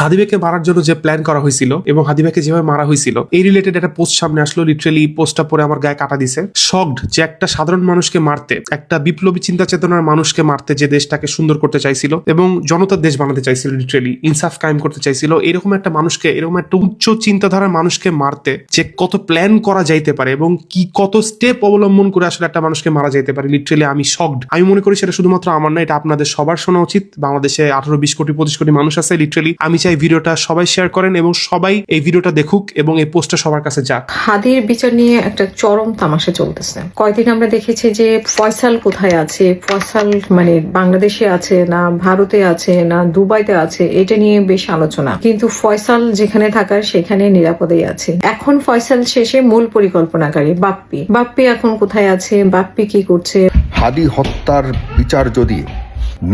হাদিবাকে মারার জন্য যে প্ল্যান করা হয়েছিল এবং হাদিবাকে যেভাবে মারা হয়েছিল, এই রিলেটেড একটা পোস্ট সামনে আসলো লিটারেলি পোস্টটা পরে আমার গায়ে কাটা দিছে। শকড যে একটা সাধারণ মানুষকে মারতে, একটা বিপ্লবী চিন্তা চেতনার মানুষকে মারতে যে দেশটাকে সুন্দর করতে চাইছিল এবং জনতার দেশ বানাতে চাইছিল লিটারেলি ইনসাফ কায়েম করতে চাইছিল, এরকম একটা মানুষকে, এরকম একটা উচ্চ চিন্তাধারার মানুষকে মারতে যে কত প্ল্যান করা যাইতে পারে এবং কি কত স্টেপ অবলম্বন করে আসলে একটা মানুষকে মারা যাইতে পারে লিটারেলি আমি শকড আমি মনে করি সেটা শুধুমাত্র আমার না, এটা আপনাদের সবার শোনা উচিত। বাংলাদেশে আঠারো, বিশ কোটি, পঁচিশ কোটি মানুষ আছে লিটারেলি আমি চাই ভিডিওটা সবাই শেয়ার করেন এবং সবাই এই ভিডিওটা দেখুক এবং এই পোস্টটা সবার কাছে যাক। হাদির বিচার নিয়ে একটা চরম তামাশা চলতেছে। কয়দিন আমরা দেখেছি যে ফয়সাল কোথায় আছে ফয়সাল মানে বাংলাদেশে আছে না ভারতে আছে না দুবাইতে আছে এটা নিয়ে বেশ আলোচনা। কিন্তু ফয়সাল যেখানে থাকার সেখানে নিরাপদেই আছে। এখন ফয়সাল শেষে মূল পরিকল্পনাকারী বাপ্পি। বাপ্পি এখন কোথায় আছে? বাপ্পি কি করছে? হাদি হত্যার বিচার যদি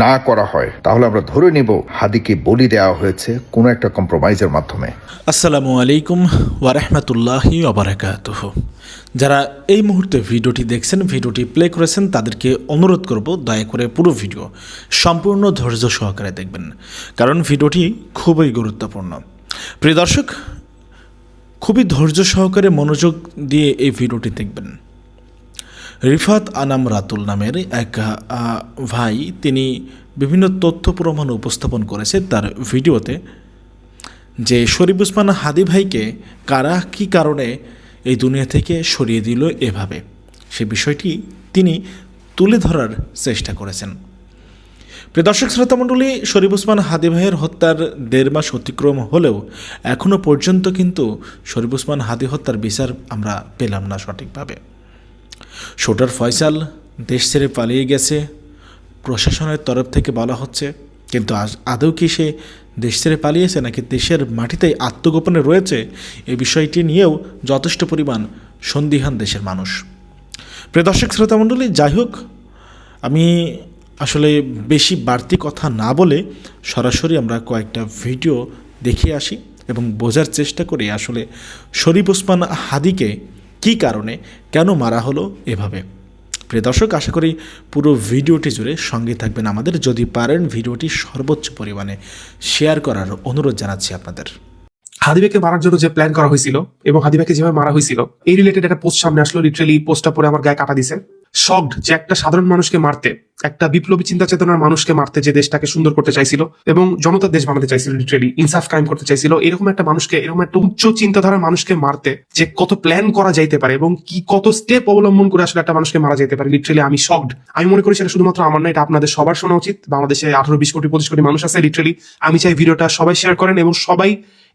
না করা হয়, তাহলে আমরা ধরে নেব হাদিকে বলি দেওয়া হয়েছে কোনো একটা কম্প্রোমাইজের মাধ্যমে। আসসালামু আলাইকুম ওয়ারহমতুল্লাহি ওবরাকাতুহ যারা এই মুহূর্তে ভিডিওটি দেখছেন, ভিডিওটি প্লে করেছেন, তাদেরকে অনুরোধ করব দয়া করে পুরো ভিডিও সম্পূর্ণ ধৈর্য সহকারে দেখবেন, কারণ ভিডিওটি খুবই গুরুত্বপূর্ণ। প্রিয় দর্শক, খুবই ধৈর্য সহকারে মনোযোগ দিয়ে এই ভিডিওটি দেখবেন। রিফাত আনাম রাতুল নামের এক ভাই, তিনি বিভিন্ন তথ্য প্রমাণ উপস্থাপন করেছে তার ভিডিওতে যে শরীফ উসমান হাদি ভাইকে কারা কী কারণে এই দুনিয়া থেকে সরিয়ে দিল এভাবে। সে বিষয়টি তিনি তুলে ধরার চেষ্টা করেছেন। প্রিয় দর্শক, শ্রোতামণ্ডলী, শরীফ উসমান হাদি ভাইয়ের হত্যার দেড় মাস অতিক্রম হলেও এখনও পর্যন্ত কিন্তু শরীফ উসমান হাদি হত্যার বিচার আমরা পেলাম না সঠিকভাবে। শোটার ফয়সাল দেশ ছেড়ে পালিয়ে গেছে। প্রশাসনের তরফ থেকে বলা হচ্ছে, কিন্তু আজ- আদৌ কি সে দেশ ছেড়ে পালিয়েছে নাকি দেশের মাটিতেই আত্মগোপনে রয়েছে, এ বিষয়টি নিয়েও যথেষ্ট পরিমাণ সন্দিহান দেশের মানুষ। প্রিয় দর্শক, শ্রোতামণ্ডলী, যাই হোক, আমি আসলে বেশি বাড়তি কথা না বলে সরাসরি আমরা কয়েকটা ভিডিও দেখে আসি এবং বোঝার চেষ্টা করি। আসলে শরীফ ওসমান হাদিকে কী কারণে কেন মারা হলো এভাবে? প্রিয় দর্শক, আশা করি পুরো ভিডিওটি জুড়ে সঙ্গে থাকবেন আমাদের। যদি পারেন ভিডিওটি সর্বোচ্চ পরিমাণে শেয়ার করার অনুরোধ জানাচ্ছি আপনাদের। হাদিবাকে মারার জন্য যে প্ল্যান করা হয়েছিল এবং হাদিবাকে যেভাবে মারা হয়েছিল, এই রিলেটেড একটা পোস্ট সামনে আসলো লিটারেলি পোস্টটা পরে আমার গায়ে কাটা দিছে। শকড যে একটা সাধারণ মানুষকে মারতে একটা বিপ্লবী চিন্তা চেতনার মানুষকে মারতে যে দেশটাকে সুন্দর করতে চাইছিল এবং জনতার দেশ বানাতে চাইছিল লিটারেলি ইনসাফ কায়েম করতে চাইছিল, এরকম একটা মানুষকে, এরকম একটা উচ্চ চিন্তাধারার মানুষকে মারতে যে কত প্ল্যান করা যাইতে পারে এবং কি কত স্টেপ অবলম্বন করে আসলে একটা মানুষকে মারা যেতে পারে লিটারেলি আমি শকড আমি মনে করি সেটা শুধুমাত্র আমার না, এটা আপনাদের সবার শোনা উচিত। বাংলাদেশে আঠারো, বিশ কোটি, পঁচিশ কোটি মানুষ আছে লিটারেলি আমি চাই ভিডিওটা সবাই শেয়ার করেন এবং সবাই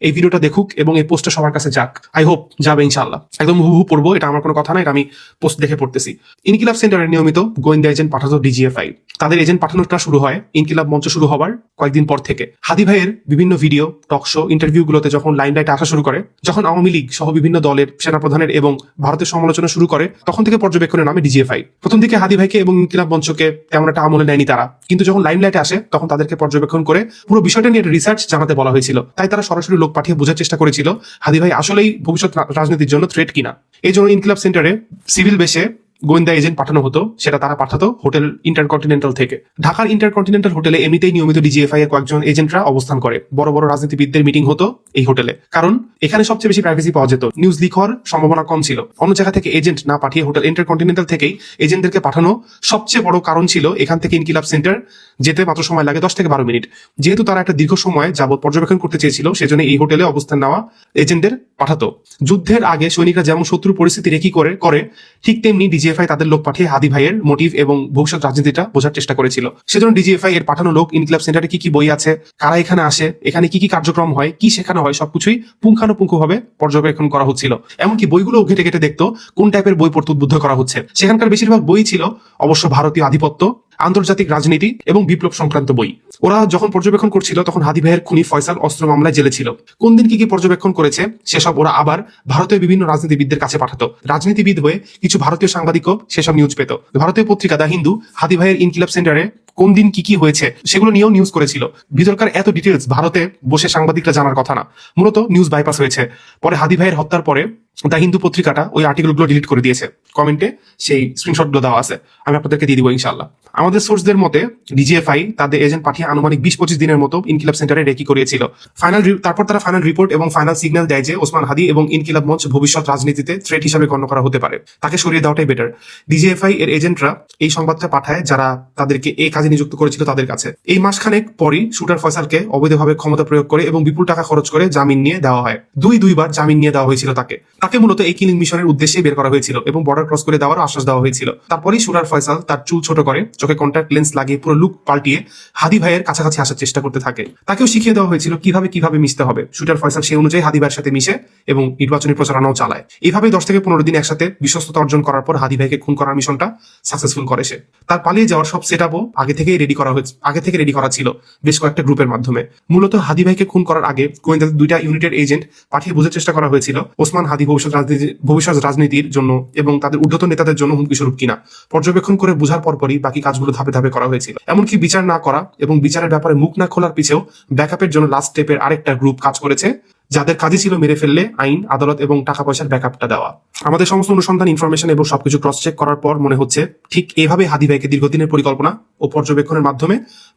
এই ভিডিওটা দেখুক এবং এই পোস্টটা সবার কাছে যাক। আই হোপ যাবে ইনশাল্লাহ একদম হুবহু পড়ব, এটা আমার কোনো কথা না, এটা আমি পোস্ট দেখে পড়তেছি। ইনকিলাব সেন্টারের নিয়মিত গোয়েন্দা এজেন্ট পাঠাতো ডিজিএফআই তাদের এজেন্ট পাঠানোটা শুরু হয়, ইনকিলাব মঞ্চ শুরু হওয়ার কয়েকদিন পর থেকে। হাদি ভাইয়ের বিভিন্ন ভিডিও টক শো ইন্টারভিউ গুলোতে যখন লাইনলাইটে আসা শুরু করে, যখন আওয়ামী লীগ সহ বিভিন্ন দলের সেনাপ্রধানের এবং ভারতের সমালোচনা শুরু করে, তখন থেকে পর্যবেক্ষণের নামে ডিজিএফআই প্রথম দিকে হাদি ভাইকে এবং ইনকিলাব মঞ্চকে তেমন একটা আমলে নেয়নি তারা। কিন্তু যখন লাইমলাইটে আসে, তখন তাদেরকে পর্যবেক্ষণ করে পুরো বিষয়টা নিয়ে রিসার্চ জানাতে বলা হয়েছিল। তাই তারা সরাসরি লোক পাঠিয়ে বোঝার চেষ্টা করেছিল, হাদি ভাই আসলেই ভবিষ্যৎ রাজনীতির জন্য থ্রেট কিনা। এই জন্য ইনকিলাব সেন্টারে সিভিল বেশে গোয়েন্দা এজেন্ট পাঠানো হতো, সেটা তারা পাঠাতো হোটেল ইন্টারকন্টিনেন্টাল থেকে। ঢাকার ইন্টারকন্টিনেন্টাল হোটেলে এমনিতেই নিয়মিত ডিজিএফআই এর কয়েকজন এজেন্টরা অবস্থান করে। বড় বড় রাজনীতিবিদদের মিটিং হতো এই হোটেলে। কারণ এখানে সবচেয়ে বেশি প্রাইভেসি পাওয়া যেত। নিউজ লিক হওয়ার সম্ভাবনা কম ছিল। অন্য জায়গা থেকে এজেন্ট না পাঠিয়ে হোটেল ইন্টারকন্টিনেন্টাল থেকেই এজেন্টদেরকে পাঠানো সবচেয়ে বড় কারণ ছিল এখান থেকে ইনকিলাব সেন্টার যেতে মাত্র সময় লাগে দশ থেকে বারো মিনিট। যেহেতু তারা একটা দীর্ঘ সময় যাবত পর্যবেক্ষণ করতে চেয়েছিল, সেজন্য এই হোটেলে অবস্থান নেওয়া এজেন্টদের পাঠাতো। যুদ্ধের আগে সৈনিকরা যেমন শত্রু পরিস্থিতি রেখি করে করে, ঠিক তেমনি ডিজিএফআই তাদের লোক পাঠিয়ে হাদি ভাইয়ের মোটিভ এবং ভবিষ্যৎ রাজনীতিটা বোঝার চেষ্টা করেছিল। সেজন্য ডিজিএফআই এর পাঠানো লোক ইনকিলাব সেন্টারে কি কি বই আছে, কারা এখানে আসে, এখানে কি কি কার্যক্রম হয়, কি শেখানো হয়, সবকিছুই পুঙ্খানুপুঙ্খ ভাবে পর্যবেক্ষণ করা হচ্ছিল। এমনকি বইগুলো ঘেটে ঘেটে দেখতো কোন টাইপের বই পড়তে উদ্বুদ্ধ করা হচ্ছে। সেখানকার বেশিরভাগ বই ছিল অবশ্য ভারতীয় আধিপত্য আন্তর্জাতিক রাজনীতি এবং বিপ্লব সংক্রান্ত বই। ওরা যখন পর্যবেক্ষণ করছিল, তখন হাদি ভাইয়ের খুনি ফয়সাল অস্ত্র মামলায় জেলে ছিল। কোন দিন কি কি পর্যবেক্ষণ করেছে, সেসব ওরা আবার ভারতীয় বিভিন্ন রাজনীতিবিদদের কাছে পাঠাতো। রাজনীতিবিদ হয়ে কিছু ভারতীয় সাংবাদিকও সেসব নিউজ পেত। ভারতীয় পত্রিকা দা হিন্দু হাদি ভাইয়ের ইনকিলাব সেন্টারে কোন দিন কি কি হয়েছে, সেগুলো নিয়েও নিউজ করেছিল। ভিতরকার এত ডিটেলস ভারতে বসে সাংবাদিকরা জানার কথা না। মূলত নিউজ বাইপাস হয়েছে। পরে হাদি ভাইয়ের হত্যার পরে দ্য হিন্দু পত্রিকাটা ওই আর্টিকেলগুলো ডিলিট করে দিয়েছে। কমেন্টে সেই স্ক্রিনশটগুলো দেওয়া আছে। আমি আপনাদেরকে দিয়ে দিব ইনশাল্লাহ আমাদের সোর্সদের মতে ডিজিএফআই তাদের এজেন্ট পাঠিয়ে আনুমানিক বিশ পঁচিশ দিনের মতো ইনকিলাব সেন্টারে রেকি করিয়েছিল। ফাইনাল তারপর তারা ফাইনাল রিপোর্ট এবং ফাইনাল সিগন্যাল দেয় যে ওসমান হাদি এবং ইনকিলাব মঞ্চ ভবিষ্যৎ রাজনীতিতে থ্রেট হিসাবে গণ্য করা হতে পারে। তাকে সরিয়ে দেওয়াটাই বেটার ডিজিএফআই এর এজেন্টরা এই সংবাদটা পাঠায় যারা তাদেরকে এই কাজে নিযুক্ত করেছিল তাদের কাছে। এই মাসখানেক পরই শুটার ফয়সালকে অবৈধভাবে ক্ষমতা প্রয়োগ করে এবং বিপুল টাকা খরচ করে জামিন নিয়ে দেওয়া হয়। দুই দুইবার জামিন নিয়ে দেওয়া হয়েছিল তাকে তাকে মূলত এই কিলিং মিশনের উদ্দেশ্যে বের করা হয়েছিল এবং বর্ডার ক্রস করে দেওয়ার আশ্বাস দেওয়া হয়েছিল। তারপরেই শুটার ফয়সাল তার চুল ছোট করে, চোখে কন্ট্যাক্ট লেন্স লাগিয়ে পুরো লুক পাল্টিয়ে হাদি ভাইয়ের কাছাকাছি আসার চেষ্টা করতে থাকে। তাকেও শিখিয়ে দেওয়া হয়েছিল কীভাবে কীভাবে মিশতে হবে। শুটার ফয়সাল সেই অনুযায়ী হাদি ভাইয়ের সাথে মিশে এবং নির্বাচনী প্রচারণাও চালায়। এইভাবে দশ থেকে পনেরো দিন একসাথে বিশ্বস্ততা অর্জন করার পর হাদি ভাইকে খুন করার মিশনটা সাকসেসফুল করে সে। তার পালিয়ে যাওয়ার সব সেট আপও আগে থেকেই রেডি করা হয়েছে আগে থেকে রেডি করা ছিল বেশ কয়েকটা গ্রুপের মাধ্যমে। মূলত হাদি ভাইকে খুন করার আগে গোয়েন্দাদের দুইটা ইউনিটের এজেন্ট পাঠিয়ে বোঝার চেষ্টা করা হয়েছিল, ওসমান হাদি ভবিষ্যৎ রাজনীতি, ভবিষ্যৎ রাজনীতির জন্য এবং তাদের ঊর্ধ্বতন নেতাদের জন্য হুমকি স্বরূপ কিনা, পর্যবেক্ষণ করে বোঝার পরপরই বাকি কাজগুলো ধাপে ধাপে করা হয়েছিল। এমনকি বিচার না করা এবং বিচারের ব্যাপারে মুখ না খোলার পিছেও ব্যাকআপের জন্য লাস্ট স্টেপের আরেকটা গ্রুপ কাজ করেছে, যাদের কাজই ছিল মেরে ফেললে আইন, আদালত এবং টাকা পয়সার ব্যাকআপটা দেওয়া। আমাদের সমস্ত অনুসন্ধান ইনফরমেশন এবং সবকিছু ক্রস চেক করার পর মনে হচ্ছে ঠিক এভাবে হাদি ভাইকে দীর্ঘদিনের পরিকল্পনা ও পর্যবেক্ষণের মাধ্যমে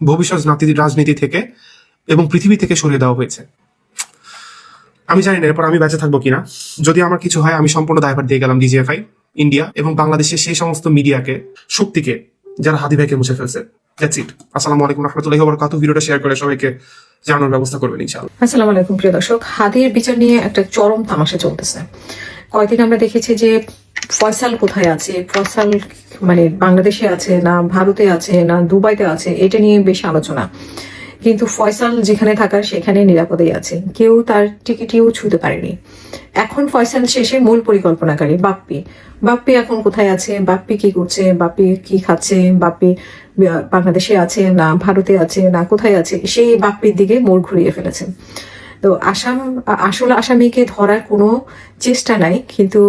ভবিষ্যৎ রাজনীতি থেকে এবং পৃথিবী থেকে সরিয়ে দেওয়া হয়েছে। আমি জানি না, এরপর আমি বেঁচে থাকব কিনা। যদি আমার কিছু হয়, আমি সম্পূর্ণ দায়ভার দিয়ে গেলাম ডিজিএফআই, ইন্ডিয়া এবং বাংলাদেশের সেই সমস্ত মিডিয়াকে, শক্তিকে, যারা হাদি ভাইকে মুছে ফেলছে। দ্যাটস ইট আসসালামু আলাইকুম রহমতুল্লাহি ওয়া বারাকাতুহু ভিডিওটা শেয়ার করে সবাইকে জানানোর ব্যবস্থা করবেন, ইনশাআল্লাহ। আসসালামু আলাইকুম, প্রিয় দর্শক। হাদির বিচার নিয়ে একটা চরম তামাশা চলতেছে। কয়েকদিন আমরা দেখেছি যে ফয়সাল কোথায় আছে? ফয়সাল মানে বাংলাদেশে আছে, না ভারতে আছে, না দুবাইতে আছে? এটা নিয়ে বেশি আলোচনা। কিন্তু ফয়সাল যেখানে থাকার সেখানে নিরাপদেই আছে। কেউ তার টিকিটিও ছুঁতে পারেনি। এখন ফয়সাল শেষে মূল পরিকল্পনাকারী, বাপ্পি। বাপ্পি এখন কোথায় আছে? বাপ্পি কি করছে? বাপ্পি কি খাচ্ছে? বাপ্পি বাংলাদেশে আছে না ভারতে আছে না কোথায় আছে? সেই বাপ্পির দিকে মোড় ঘুরিয়ে ফেলেছে। তো আসাম আসল আসামিকে ধরার কোনো চেষ্টা নাই, কিন্তু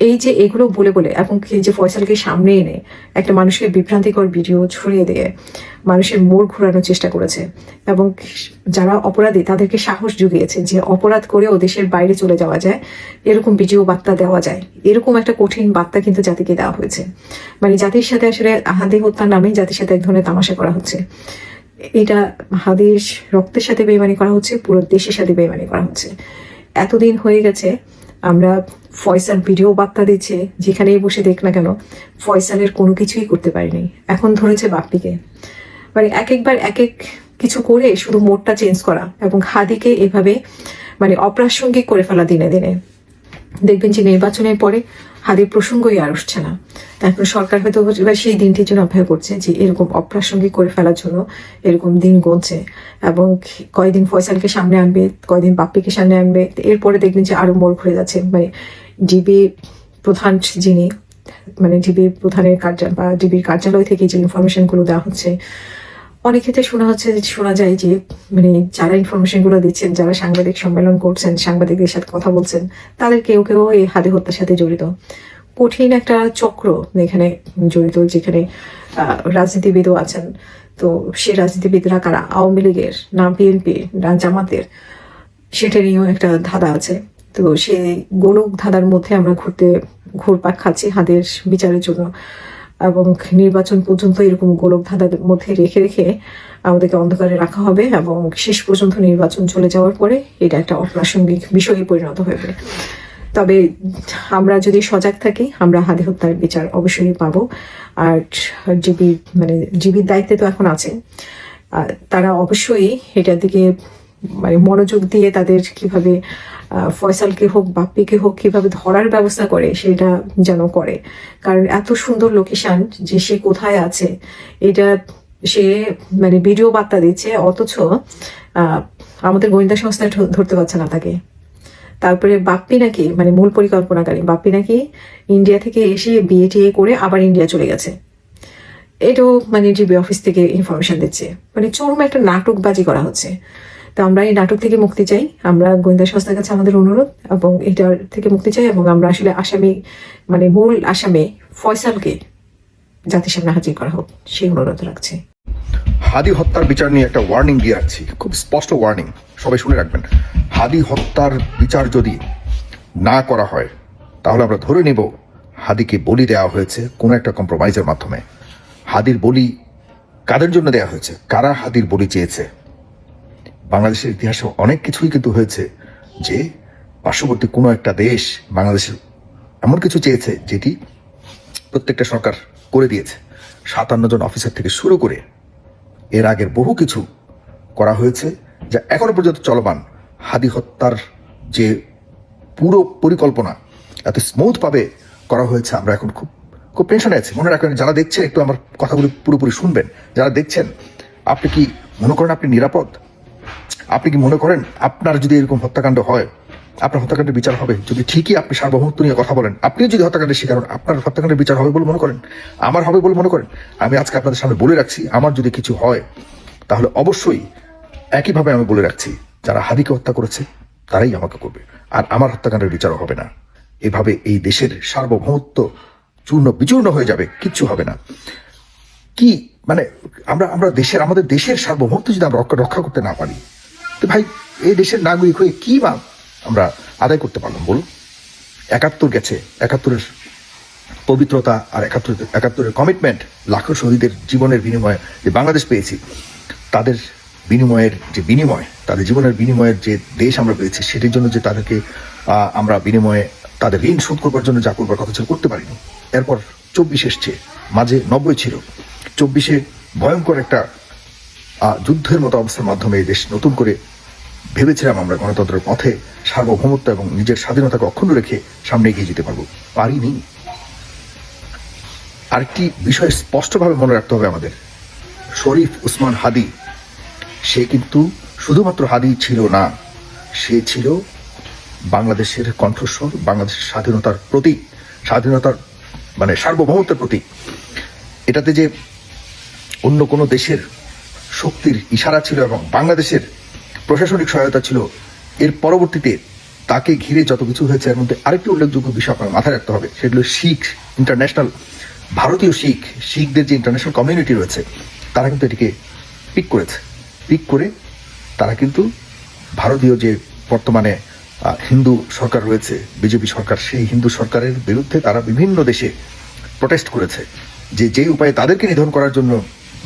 এই যে এগুলো বলে বলে এবং এই যে ফয়সালকে সামনে এনে একটা মানুষকে বিভ্রান্তিকর ভিডিও ছড়িয়ে দিয়ে মানুষের মোড় ঘোরানোর চেষ্টা করেছে এবং যারা অপরাধী তাদেরকে সাহস জুগিয়েছে যে অপরাধ করেও দেশের বাইরে চলে যাওয়া যায়, এরকম ভিডিও বার্তা দেওয়া যায়। এরকম একটা কঠিন বার্তা কিন্তু জাতিকে দেওয়া হয়েছে। মানে জাতির সাথে আসলে হাদি হত্যার নামে জাতির সাথে এক ধরনের তামাশা করা হচ্ছে। এটা হাদির রক্তের সাথে বেইমানি করা হচ্ছে, পুরো দেশের সাথে বেইমানি করা হচ্ছে। এতদিন হয়ে গেছে আমরা ফয়সাল ভিডিও বার্তা দিচ্ছে, যেখানেই বসে দেখ না কেন ফয়সালের কোনো কিছুই করতে পারিনি। এখন ধরেছে বাপ্পিকে মানে এক একবার এক এক কিছু করে শুধু মোডটা চেঞ্জ করা এবং হাদিকে এভাবে মানে অপ্রাসঙ্গিক করে ফেলা দিনে দিনে। দেখবেন যে নির্বাচনের পরে হাদির প্রসঙ্গই আর উঠছে না। তারপর সরকার হয়তো এবার সেই দিনটির জন্য অপেক্ষা করছে যে এরকম অপ্রাসঙ্গিক করে ফেলার জন্য এরকম দিন গুনছে এবং কয়দিন ফয়সালকে সামনে আনবে কয়দিন বাপ্পিকে সামনে আনবে। এরপরে দেখবেন যে আরও মোড় ঘুরে যাচ্ছে। মানে ডিবি প্রধান যিনি মানে ডিবি প্রধানের কার্যালয় বা ডিবির কার্যালয় থেকে যে ইনফরমেশনগুলো দেওয়া হচ্ছে অনেক ক্ষেত্রে শোনা হচ্ছে শোনা যায় যে মানে যারা ইনফরমেশনগুলো দিচ্ছেন, যারা সাংবাদিক সম্মেলন করছেন, সাংবাদিকদের সাথে কথা বলছেন, তাদের কেউ কেউ এই হাতে হত্যার সাথে জড়িত। কঠিন একটা চক্র এখানে জড়িত, যেখানে রাজনীতিবিদও আছেন। তো সে রাজনীতিবিদরা কারা? আওয়ামী লীগের না বিএনপি, না জামাতের, সেটা নিয়েও একটা ধাঁধা আছে। তো সেই গোলক ধাঁধার মধ্যে আমরা ঘুরতে, ঘুরপাক খাচ্ছি হাদের বিচারের জন্য। এবং নির্বাচন পর্যন্ত এরকম গোলক ধাঁধার মধ্যে রেখে রেখে আমাদেরকে অন্ধকারে রাখা হবে এবং শেষ পর্যন্ত নির্বাচন চলে যাওয়ার পরে এটা একটা অপ্রাসঙ্গিক বিষয়ে পরিণত হবে তবে আমরা যদি সজাগ থাকি, আমরা হাদি হত্যার বিচার অবশ্যই পাবো। আর জিবি মানে জিবির দায়িত্বে তো এখন আছে। তারা অবশ্যই এটার দিকে মানে মনোযোগ দিয়ে তাদের কীভাবে ফয়সালকে হোক, বাপ্পিকে হোক, কীভাবে ধরার ব্যবস্থা করে সেটা যেন করে। কারণ এত সুন্দর লোকেশন যে সে কোথায় আছে, এটা সে মানে ভিডিও বার্তা দিচ্ছে, অথচ আমাদের গোয়েন্দা সংস্থা ধরতে পারছে না তাকে। তারপরে বাপ্পি নাকি মানে মূল পরিকল্পনাকারী, বাপ্পি নাকি ইন্ডিয়া থেকে এসে বিয়ে করে আবার ইন্ডিয়া চলে গেছে। এটাও মানে জিবি অফিস থেকে ইনফরমেশন দিচ্ছে। মানে চরম একটা নাটকবাজি করা হচ্ছে। তো আমরা এই নাটক থেকে মুক্তি চাই। আমরা গোয়েন্দা সংস্থার কাছে আমাদের অনুরোধ এবং এটার থেকে মুক্তি চাই এবং আমরা আসলে আসামি মানে মূল আসামে ফয়সালকে জাতির সামনে হাজির করা হোক, সেই অনুরোধ রাখছি। হাদি হত্যার বিচার নিয়ে একটা ওয়ার্নিং দিয়ে রাখছি খুব স্পষ্ট ওয়ার্নিং সবাই শুনে রাখবেন। হাদি হত্যার বিচার যদি না করা হয়, তাহলে আমরা ধরে নেব হাদিকে বলি দেওয়া হয়েছে কোনো একটা কম্প্রোমাইজের মাধ্যমে। হাদির বলি কাদের জন্য দেওয়া হয়েছে? কারা হাদির বলি চেয়েছে? বাংলাদেশের ইতিহাসে অনেক কিছুই কিন্তু হয়েছে যে পার্শ্ববর্তী কোনো একটা দেশ বাংলাদেশের এমন কিছু চেয়েছে যেটি প্রত্যেকটা সরকার করে দিয়েছে। সাতান্ন জন অফিসার থেকে শুরু করে এর আগের বহু কিছু করা হয়েছে যা এখনও পর্যন্ত চলমান। হাদি হত্যার যে পুরো পরিকল্পনা এত স্মুথ ভাবে করা হয়েছে, আমরা এখন খুব খুব টেনশনে আছি। মনে রাখবেন, যারা দেখছেন, একটু আমার কথাগুলি পুরোপুরি শুনবেন। যারা দেখছেন, আপনি কি মনে করেন আপনি নিরাপদ? আপনি কি মনে করেন আপনার যদি এরকম হত্যাকাণ্ড হয়, আপনার হত্যাকাণ্ডের বিচার হবে? যদি ঠিকই আপনি সার্বভৌমত্ব নিয়ে কথা বলেন, আপনিও যদি হত্যাকাণ্ডের শিকার হন, আপনার হত্যাকাণ্ডের বিচার হবে বলে মনে করেন? আমার হবে বলে মনে করেন? আমি আজকে আপনাদের সামনে বলে রাখছি, আমার যদি কিছু হয়, তাহলে অবশ্যই একইভাবে আমি বলে রাখছি, যারা হাদিকে হত্যা করেছে, তারাই আমাকে করবে। আর আমার হত্যাকাণ্ডের বিচারও হবে না। এভাবে এই দেশের সার্বভৌমত্ব চূর্ণ বিচূর্ণ হয়ে যাবে, কিচ্ছু হবে না। কি মানে আমরা আমরা দেশের, আমাদের দেশের সার্বভৌমত্ব যদি আমরা রক্ষা রক্ষা করতে না পারি তো ভাই, এই দেশের নাগরিক হয়ে কি বা আমরা আদায় করতে পারলাম, বলুন? একাত্তর গেছে, একাত্তরের পবিত্রতা আর একাত্তর, একাত্তরের কমিটমেন্ট লাখো শহীদের জীবনের বিনিময়ে যে বাংলাদেশ পেয়েছি, তাদের বিনিময়ের যে বিনিময়, তাদের জীবনের বিনিময়ের যে দেশ আমরা পেয়েছি, সেটির জন্য যে তাদেরকে আমরা বিনিময়ে তাদের ঋণ শোধ করবার জন্য যা করবার কথা ছিল, করতে পারিনি। এরপর চব্বিশ এসছে, মাঝে নব্বই ছিল। চব্বিশে ভয়ঙ্কর একটা যুদ্ধের মতো অবস্থার মাধ্যমে এই দেশ নতুন করে ভেবেছিলাম আমরা গণতন্ত্রের পথে সার্বভৌমত্ব এবং নিজের স্বাধীনতাকে অক্ষুণ্ণ রেখে সামনে এগিয়ে যেতে পারব। পারিনি। আরেকটি বিষয় স্পষ্টভাবে মনে রাখতে হবে আমাদের। শরীফ উসমান হাদি, সে কিন্তু শুধুমাত্র হাদি ছিল না, সে ছিল বাংলাদেশের কণ্ঠস্বর, বাংলাদেশের স্বাধীনতার প্রতীক, স্বাধীনতার মানে সার্বভৌমত্বের প্রতীক। এটাতে যে অন্য কোনো দেশের শক্তির ইশারা ছিল এবং বাংলাদেশের প্রশাসনিক সহায়তা ছিল, এর পরবর্তীতে তাকে ঘিরে যত কিছু হয়েছে, এর মধ্যে আরেকটি উল্লেখযোগ্য বিষয় আপনার মাথায় রাখতে হবে সেগুলো শিখ ইন্টারন্যাশনাল ভারতীয় শিখ, শিখদের যে ইন্টারন্যাশনাল কমিউনিটি রয়েছে, তারা কিন্তু এটিকে পিক করেছে। পিক করে তারা কিন্তু ভারতীয় যে বর্তমানে হিন্দু সরকার রয়েছে, বিজেপি সরকার, সেই হিন্দু সরকারের বিরুদ্ধে তারা বিভিন্ন দেশে প্রটেস্ট করেছে। যে যে উপায়ে তাদেরকে নিধন করার জন্য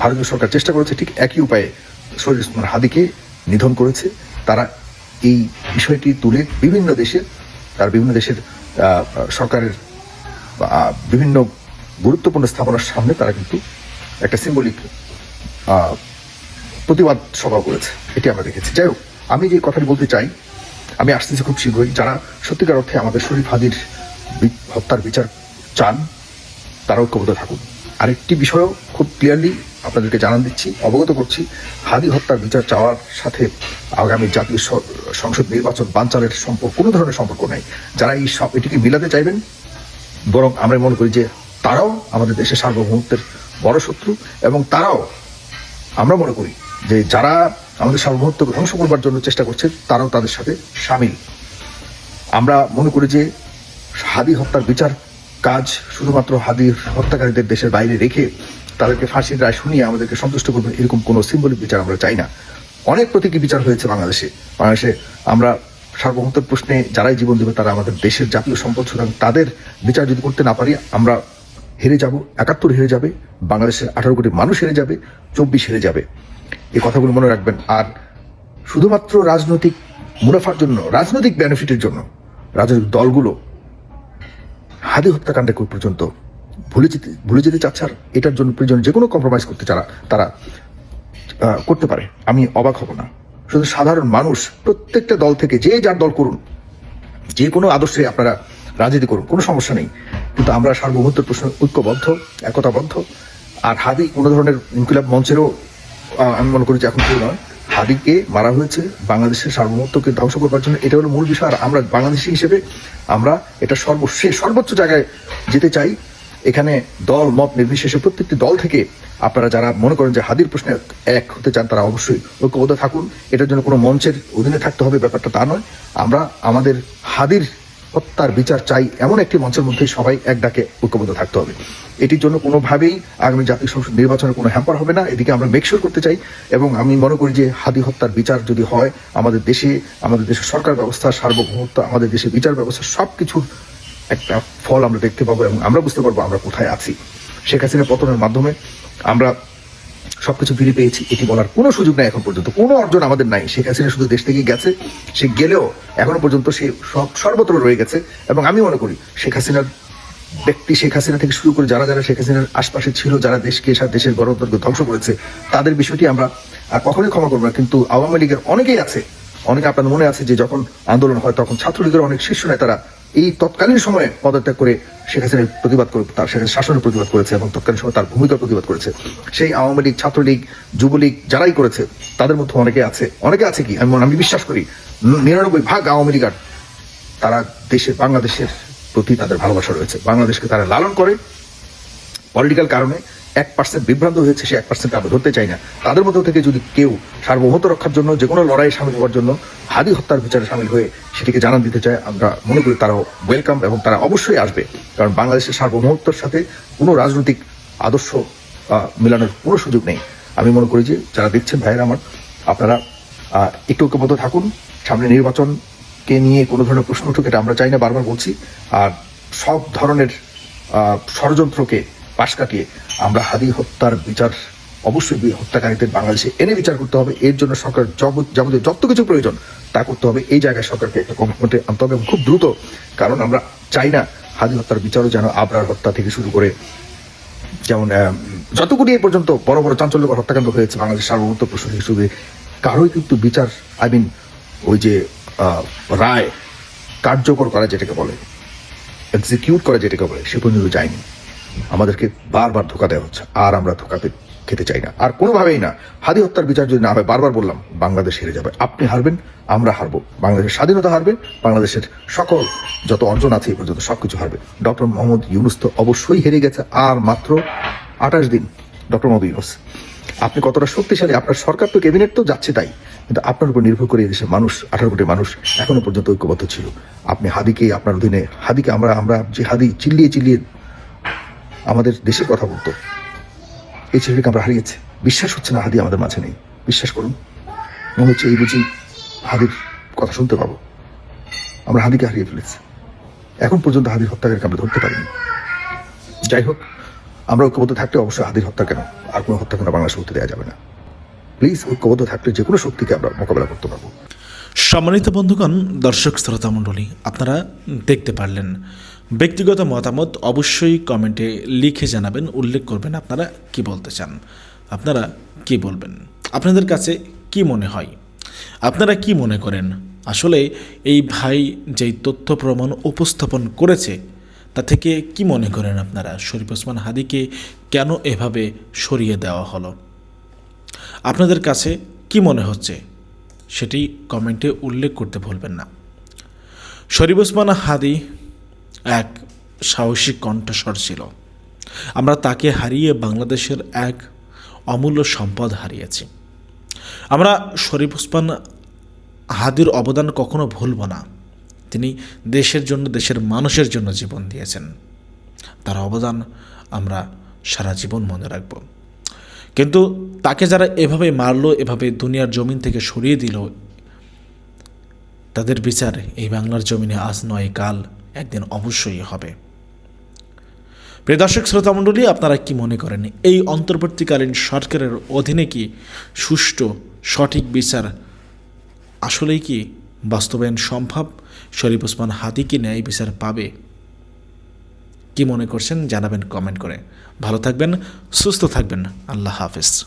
ভারতীয় সরকার চেষ্টা করেছে, ঠিক একই উপায়ে শরীর উসমান হাদিকে নিধন করেছে। তারা এই বিষয়টি তুলে বিভিন্ন দেশের, তার বিভিন্ন দেশের সরকারের বিভিন্ন গুরুত্বপূর্ণ স্থাপনার সামনে তারা কিন্তু একটা সিম্বলিক প্রতিবাদ সভা করেছে। এটি আমরা দেখেছি। যাই হোক, আমি যে কথাটি বলতে চাই, আমি আসতেছি খুব শীঘ্রই। যারা সত্যিকার অর্থে আমাদের শরীফ হাদির হত্যার বিচার চান, তারা ঐক্যবদ্ধ থাকুন। আরেকটি বিষয়ও খুব ক্লিয়ারলি আপনাদেরকে জানান দিচ্ছি, অবগত করছি, হাদি হত্যার বিচার চাওয়ার সাথে আগামী জাতীয় সংসদ নির্বাচন বানচালের সম্পর্ক, কোনো ধরনের সম্পর্ক নাই। যারা এই সব, এটিকে মিলাতে চাইবেন, বরং আমরা মনে করি যে তারাও আমাদের দেশের সার্বভৌমত্বের বড় শত্রু এবং তারাও, আমরা মনে করি যে যারা আমাদের সার্বভৌমত্বকে ধ্বংস করবার জন্য চেষ্টা করছে, তারাও তাদের সাথে সামিল। আমরা মনে করি যে হাদি হত্যার বিচার কাজ শুধুমাত্র হাদির হত্যাকারীদের দেশের বাইরে রেখে তাদেরকে ফাঁসির রায় শুনিয়ে আমাদেরকে সন্তুষ্ট করবে, এরকম কোনো সিম্বলিক বিচার আমরা চাই না। অনেক প্রতীকী বিচার হয়েছে বাংলাদেশে। বাংলাদেশে আমরা সার্বভৌমত্বের প্রশ্নে যারাই জীবন দেবে, তারা আমাদের দেশের জাতীয় সম্পদ, সুতরাং তাদের বিচার যদি করতে না পারি, আমরা হেরে যাব, একাত্তর হেরে যাবে, বাংলাদেশের আঠারো কোটি মানুষ হেরে যাবে, চব্বিশ হেরে যাবে। এই কথাগুলো মনে রাখবেন। আর শুধুমাত্র রাজনৈতিক মুনাফার জন্য, রাজনৈতিক বেনিফিটের জন্য, রাজনৈতিক দলগুলো হাদি হত্যাকাণ্ডে পর্যন্ত ভুলে যেতে ভুলে যেতে চাচ্ছে আর এটার জন্য প্রয়োজন যে কোনো কম্প্রোমাইজ করতে চারা তারা করতে পারে। আমি অবাক হব না। শুধু সাধারণ মানুষ, প্রত্যেকটা দল থেকে যে যার দল করুন, যে কোনো আদর্শে আপনারা রাজনীতি করুন, কোনো সমস্যা নেই। কিন্তু আমরা সার্বভৌমত্বের প্রশ্ন, ঐক্যবদ্ধ, একতাবদ্ধ। আর হাদি কোনো ধরনের ইনকিলাব মঞ্চেরও আমি মনে করি যে এখন কেউ নয়। হাদিকে মারা হয়েছে, বাংলাদেশের সার্বভৌমত্বকে ধ্বংস করবার জন্য। এটা হলো মূল বিষয়। আর আমরা বাংলাদেশি হিসেবে আমরা এটা সর্বশেষ সর্বোচ্চ জায়গায় যেতে চাই। এখানে দল, মত নির্বিশেষে প্রত্যেকটি দল থেকে আপনারা যারা মনে করেন যে হাদির প্রশ্নে এক হতে চান, তারা অবশ্যই ঐক্যবদ্ধ থাকুন। এটার জন্য কোনো মঞ্চের অধীনে থাকতে হবে, ব্যাপারটা তা নয়। আমরা আমাদের হাদির হত্যার বিচার চাই, এমন একটি মঞ্চের মধ্যে সবাই এক ডাকে ঐক্যবদ্ধ থাকতে হবে। এটির জন্য কোনোভাবেই আগামী জাতীয় সংসদ নির্বাচনে কোনো হ্যাম্পার হবে না। এদিকে আমরা মেকশোর করতে চাই এবং আমি মনে করি যে হাদি হত্যার বিচার যদি হয়, আমাদের দেশে, আমাদের দেশের সরকার ব্যবস্থা, সার্বভৌমত্ব, আমাদের দেশের বিচার ব্যবস্থা সব কিছুর একটা ফল আমরা দেখতে পাবো এবং আমরা বুঝতে পারব আমরা কোথায় আছি। শেখ হাসিনার পতনের মাধ্যমে আমরা সবকিছু ফিরে পেয়েছি, এটি বলার কোনো সুযোগ নাই এখন পর্যন্ত, কোনো অর্জন আমাদের নাই। শেখ হাসিনা শুধু দেশ থেকে গেছে, সে গেলেও এখনও পর্যন্ত সে সব সর্বত্র রয়ে গেছে এবং আমি মনে করি শেখ হাসিনার ব্যক্তি, শেখ হাসিনা থেকে শুরু করে যারা যারা শেখ হাসিনার আশপাশে ছিল, যারা দেশকে সারা দেশের গণতন্ত্রকে ধ্বংস করেছে, তাদের বিষয়টি আমরা আর কখনোই ক্ষমা করব না। কিন্তু আওয়ামী লীগের অনেকেই আছে, অনেকে আপনার মনে আছে যে যখন আন্দোলন হয় তখন ছাত্রলীগের অনেক শীর্ষ নেতারা এই তৎকালীন সময়ে পদত্যাগ করে শেখ হাসিনার প্রতিবাদ করে, তার শেখ শাসনের প্রতিবাদ করেছে এবং তৎকালীন সময় তার ভূমিকার প্রতিবাদ করেছে। সেই আওয়ামী লীগ, ছাত্রলীগ, যুবলীগ যারাই করেছে, তাদের মধ্যে অনেকে আছে। অনেকে আছে কি? আমি আমি বিশ্বাস করি, নিরানব্বই ভাগ আওয়ামী লীগ আর তারা দেশের, বাংলাদেশের প্রতি তাদের ভালোবাসা রয়েছে। বাংলাদেশকে তারা লালন করে, পলিটিক্যাল কারণে এক পার্সেন্ট বিভ্রান্ত হয়েছে, সে এক পার্সেন্ট আমরা ধরতে চাই না। তাদের মধ্যে থেকে যদি কেউ সার্বভৌমত্ব রক্ষার জন্য যে কোনো লড়াইয়ে সামিল হওয়ার জন্য হাদি হত্যার বিচারে সামিল হয়ে সেটিকে জানান দিতে চায়, আমরা মনে করি তারাও ওয়েলকাম এবং তারা অবশ্যই আসবে। কারণ বাংলাদেশের সার্বভৌমত্বের সাথে কোনো রাজনৈতিক আদর্শ মেলানোর কোনো সুযোগ নেই। আমি মনে করি যে যারা দেখছেন ভাইয়েরা আমার, আপনারা একটু ঐক্যবদ্ধ থাকুন। সামনে নির্বাচনকে নিয়ে কোনো ধরনের প্রশ্ন উঠুক, এটা আমরা চাই না, বারবার বলছি। আর সব ধরনের ষড়যন্ত্রকে পাশ কাটিয়ে আমরা হাদি হত্যার বিচার, অবশ্যই হত্যাকারীদের বাংলাদেশে এনে বিচার করতে হবে। এর জন্য সরকার যাবতীয় যত কিছু প্রয়োজন, তা করতে হবে। এই জায়গায় সরকারকে একটা কমিটমেন্টে আনতে হবে খুব দ্রুত, কারণ আমরা চাই না হাদি হত্যার বিচারও যেন আবরার হত্যা থেকে শুরু করে। যেমন যতগুলি এ পর্যন্ত বড় বড় চাঞ্চল্যকর হত্যাকাণ্ড হয়েছে বাংলাদেশ সার্বভৌমত্ব প্রশ্ন হিসেবে, কারোই কিন্তু বিচার আই মিন ওই যে রায় কার্যকর করা যেটাকে বলে এক্সিকিউট করা যেটাকে বলে, সে পর্যন্ত যায়নি। আমাদেরকে বারবার ধোকা দেওয়া হচ্ছে। আর আমরা ধোকাতে খেতে চাই না। আর কোনোভাবেই না। হাদি হত্যার বিচার যদি না হয়, বারবার বললাম, বাংলাদেশ হেরে যাবে। আপনি হারবেন, আমরা হারবো। বাংলাদেশের স্বাধীনতা হারবে, বাংলাদেশের সকল যত অর্জন আছে পর্যন্ত সবকিছু হারবে। ডক্টর মোহাম্মদ ইউনুস তো অবশ্যই হেরে গেছে। আর মাত্র আঠাশ দিন। ডক্টর মোহাম্মদ ইউনুস, আপনি কতটা শক্তিশালী? আপনার সরকার তো ক্যাবিনেট তো যাচ্ছে তাই। কিন্তু আপনার উপর নির্ভর করে এই দেশের মানুষ, আঠারো কোটি মানুষ এখনও পর্যন্ত ঐক্যবদ্ধ ছিল। আপনি হাদিকে, আপনার অধীনে হাদিকে আমরা আমরা যে হাদি চিল্লিয়ে চিল্লিয়ে আমাদের দেশের কথা বলতো। এই ছেলেটাকে আমরা হারিয়েছি। বিশ্বাস হচ্ছে না হাদি আমাদের মাঝে নেই। বিশ্বাস করুন। মনে হচ্ছে এই বুঝি হাদির কথা শুনতে পাবো। আমরা হাদিকে হারিয়ে ফেলেছি। এখন পর্যন্ত হাদির হত্যাকারীকে আমরা ধরতে পারিনি। যাই হোক, আমরা ঐক্যবদ্ধ থাকলে অবশ্যই হাদির হত্যা কেন? আর কোনো হত্যা কেন বাংলাদেশে হতে দেওয়া যাবে না। প্লিজ ঐক্যবদ্ধ থাকলে যে কোনো শক্তিকে আমরা মোকাবেলা করতে পারব। সম্মানিত বন্ধুগণ, দর্শক শ্রোতা মণ্ডলী, আপনারা দেখতে পারলেন ব্যক্তিগত মতামত অবশ্যই কমেন্টে লিখে জানাবেন, উল্লেখ করবেন আপনারা কি বলতে চান। আপনারা কি বলবেন? আপনাদের কাছে কি মনে হয়? আপনারা কি মনে করেন? আসলে এই ভাই যেই তথ্য প্রমাণ উপস্থাপন করেছে, তা থেকে কি মনে করেন আপনারা? শরীফ ওসমান হাদিকে কেন এভাবে সরিয়ে দেওয়া হলো? আপনাদের কাছে কি মনে হচ্ছে? সেটি কমেন্টে উল্লেখ করতে ভুলবেন না। শরীফ ওসমান হাদি এক সাহসী কণ্ঠস্বর ছিল। আমরা তাকে হারিয়ে বাংলাদেশের এক অমূল্য সম্পদ হারিয়েছি। আমরা শরীফ ওসমান হাদির অবদান কখনো ভুলব না। তিনি দেশের জন্য, দেশের মানুষের জন্য জীবন দিয়েছেন। তার অবদান আমরা সারা জীবন মনে রাখব। কিন্তু তাকে যারা এভাবে মারলো, এভাবে দুনিয়ার জমিন থেকে সরিয়ে দিল, তাদের বিচার এই বাংলার জমিনে আজ নয়, কাল একদিন অবশ্যই হবে। প্রিয় দর্শক, শ্রোতা মণ্ডলী, আপনারা কি মনে করেন, এই অন্তর্বর্তীকালীন সরকারের অধীনে কি সুষ্ঠু, সঠিক বিচার আসলেই কি বাস্তবায়ন সম্ভব? শরীফ ওসমান হাতি কি ন্যায় বিচার পাবে? কি মনে করছেন, জানাবেন কমেন্ট করে। ভালো থাকবেন, সুস্থ থাকবেন। আল্লাহ হাফেজ।